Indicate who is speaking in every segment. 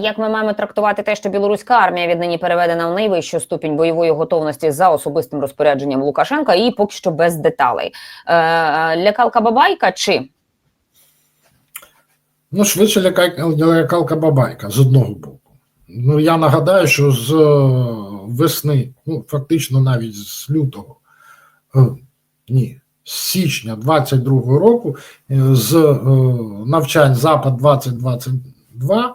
Speaker 1: Як ми маємо трактувати те, що білоруська армія віднині переведена в найвищу ступінь бойової готовності за особистим розпорядженням Лукашенка, і поки що без деталей. Е, лякалка бабайка чи
Speaker 2: Ну, швидше лякалка бабайка з одного боку. Ну, я нагадаю, що з е, весни, ну, фактично навіть з лютого, е, ні, з січня 22-го року, е, з е, навчань Запад 2022, е, бо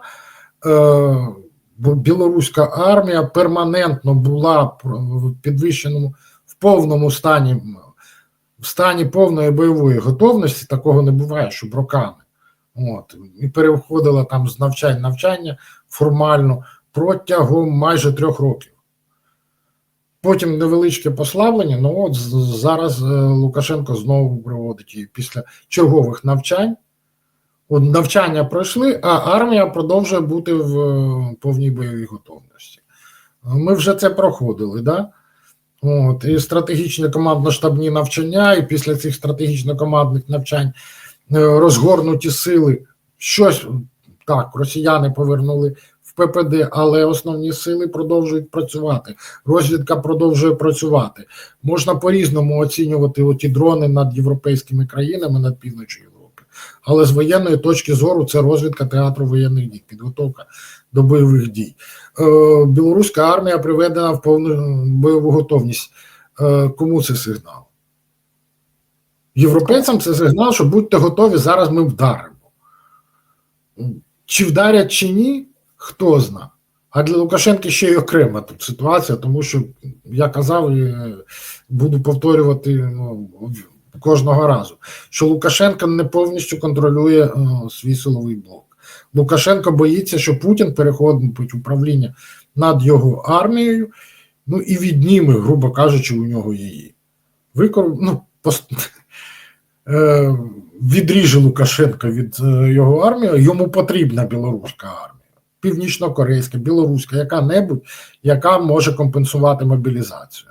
Speaker 2: білоруська армія перманентно була в підвищеному в повному стані, в стані повної бойової готовності. Такого не буває, щоб роками. От, і переходила там з навчань навчання формально протягом майже трьох років. Потім невеличке послаблення. Ну от зараз е, Лукашенко знову проводить її після чергових навчань. Навчання пройшли, а армія продовжує бути в е, повній бойовій готовності. Ми вже це проходили, да? От, і стратегічні командно-штабні навчання, і після цих стратегічно-командних навчань е, розгорнуті сили. Щось так, росіяни повернули в ППД, але основні сили продовжують працювати. Розвідка продовжує працювати. Можна по-різному оцінювати оті дрони над європейськими країнами, над півночі Європи. Але з воєнної точки зору це розвідка театру воєнних дій, підготовка до бойових дій. Е, білоруська армія приведена в повну бойову готовність. Е, кому це сигнал? Європейцям це сигнал, що будьте готові, зараз ми вдаримо. Чи вдарять, чи ні, хто зна. А для Лукашенка ще й окрема тут ситуація, тому що я казав е, буду повторювати ну, кожного разу, що Лукашенко не повністю контролює е, свій силовий блок. Лукашенко боїться, що Путін переходить управління над його армією, ну і відніме, грубо кажучи, у нього її. Викор... Ну, пост... е, відріже Лукашенка від е, його армії, йому потрібна білоруська армія, північно-корейська, білоруська, яка-небудь, яка може компенсувати мобілізацію.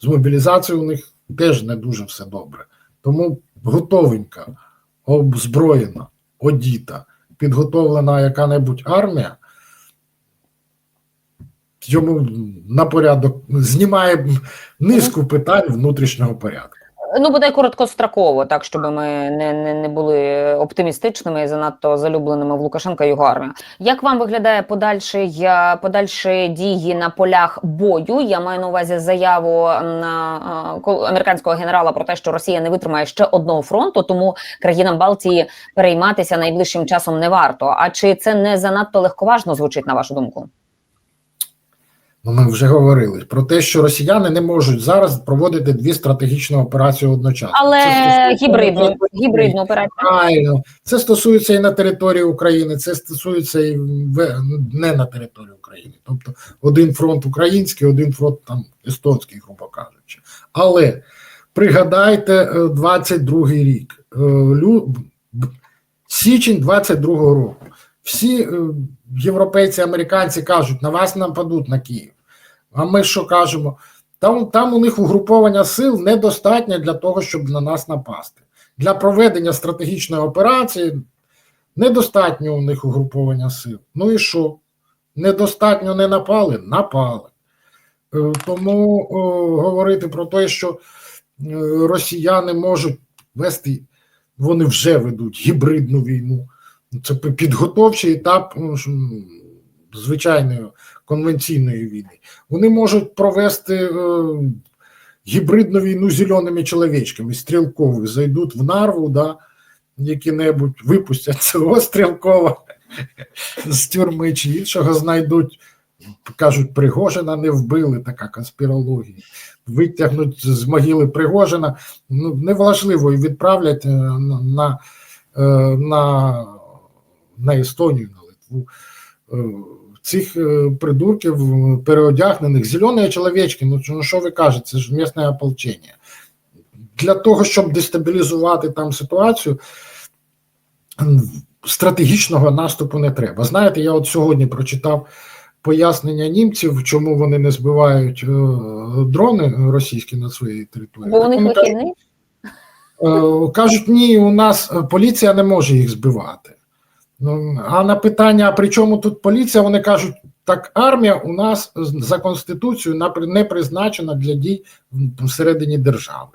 Speaker 2: З мобілізацією у них теж не дуже все добре. Тому готовенька, озброєна, одіта, підготовлена яка-небудь армія. Йому на порядок знімає низку питань внутрішнього порядку.
Speaker 1: Ну бодай короткостроково, так щоб ми не, не, не були оптимістичними і занадто залюбленими в Лукашенка і його армія. Як вам виглядає подальший е, подальші дії на полях бою? Я маю на увазі заяву на е, американського генерала про те, що Росія не витримає ще одного фронту, тому країнам Балтії перейматися найближчим часом не варто. А чи це не занадто легковажно звучить на вашу думку?
Speaker 2: Ну, ми вже говорили про те, що росіяни не можуть зараз проводити дві стратегічні операції одночасно.
Speaker 1: Але гібридну гібридну операцію.
Speaker 2: Правильно, це стосується і на території України, це стосується і в- не на території України. Тобто один фронт український, один фронт там естонський, грубо кажучи. Але пригадайте е, 22-й рік, е, лю- січень 22-го року. Всі е, європейці, американці кажуть, на вас нападуть на Київ. А ми що кажемо? Там, там у них угруповання сил недостатньо для того, щоб на нас напасти. Для проведення стратегічної операції недостатньо у них угруповання сил. Ну і що? Недостатньо не напали? Напали. Е, Тому о, говорити про те, що е, росіяни можуть вести, вони вже ведуть гібридну війну. Це підготовчий етап ну, звичайної конвенційної війни. Вони можуть провести е, гібридну війну зеленими чоловічками, стрілкові, зайдуть в нарву, да, які-небудь випустять цього стрілкова з тюрми чи іншого знайдуть. Кажуть, Пригожина не вбили, така конспірологія. Витягнуть з могили Пригожина, ну неважливо, і відправлять е, на, на, е, на, Естонію, на Литву. Е, Цих е, придурків переодягнених, зелені чоловічки, ну що- ну, ви кажете, це ж місне ополчення. Для того, щоб дестабілізувати там ситуацію, стратегічного наступу не треба. Знаєте, я от сьогодні прочитав пояснення німців, чому вони не збивають е, дрони російські на своїй території.
Speaker 1: Бо
Speaker 2: Вони кажуть. Кажуть, ні, у нас поліція не може їх збивати. Ну, а на питання, а при чому тут поліція, вони кажуть, так армія у нас за Конституцією не призначена для дій всередині держави.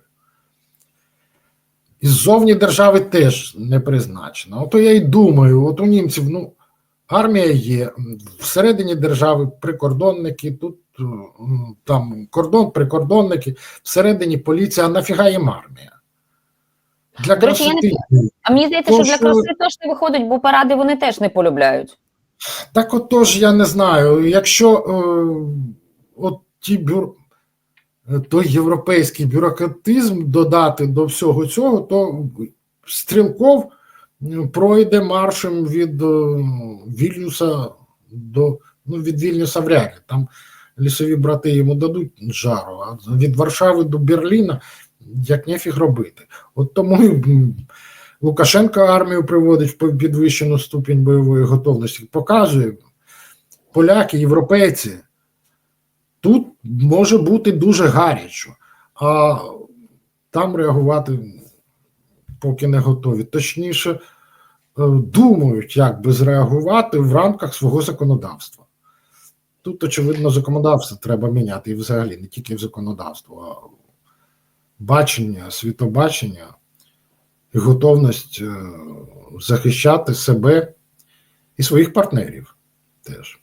Speaker 2: І ззовні держави теж не призначена. Ото я й думаю, от у німців, ну, армія є, всередині держави прикордонники, тут там кордон, прикордонники, всередині поліція, а нафіга їм армія? Для
Speaker 1: До речі, я не. А мені здається,
Speaker 2: Ну,
Speaker 1: що для краси теж не виходить, бо паради вони теж не полюбляють.
Speaker 2: Так отож, я не знаю. Якщо е, от ті бюр... той європейський бюрократизм додати до всього цього, то Стрілков пройде маршем від е, Вільнюса до ну, від Вільнюса вряд. Там лісові брати йому дадуть жару, а від Варшави до Берліна як нефіг робити. От тому Лукашенко армію приводить в підвищену ступінь бойової готовності, показує поляки, європейці. Тут може бути дуже гарячо, а там реагувати поки не готові. Точніше, е, думають, як би зреагувати в рамках свого законодавства. Тут, очевидно, законодавство треба міняти і взагалі не тільки в законодавство, а бачення, світобачення і готовність е, захищати себе і своїх партнерів теж.